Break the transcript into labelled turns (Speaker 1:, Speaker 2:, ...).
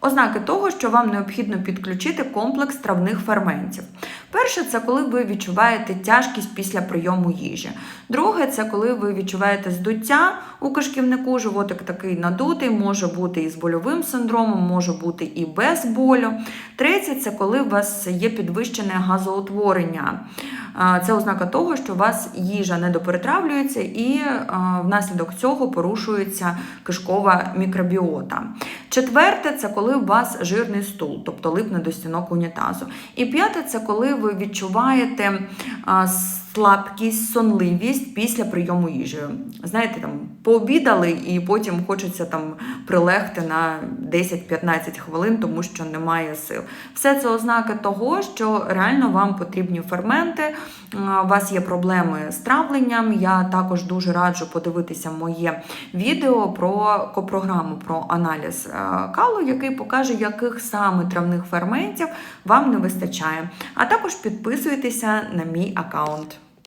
Speaker 1: Ознаки того, що вам необхідно підключити комплекс травних ферментів. Перше, це коли ви відчуваєте тяжкість після прийому їжі. Друге, це коли ви відчуваєте здуття у кишківнику, животик такий надутий, може бути і з больовим синдромом, може бути і без болю. Третє, це коли у вас є підвищене газоутворення. Це ознака того, що у вас їжа недоперетравлюється і внаслідок цього порушується кишкова мікробіота. Четверте, це коли у вас жирний стул, тобто липне до стінок унітазу. І п'яте, це коли ви відчуваєте слабкість, сонливість після прийому їжі. Знаєте, там пообідали і потім хочеться там прилегти на 10-15 хвилин, тому що немає сил. Все це ознаки того, що реально вам потрібні ферменти. У вас є проблеми з травленням. Я також дуже раджу подивитися моє відео про копрограму про аналіз е, калу, який покаже, яких саме травних ферментів вам не вистачає. А також підписуйтеся на мій аккаунт.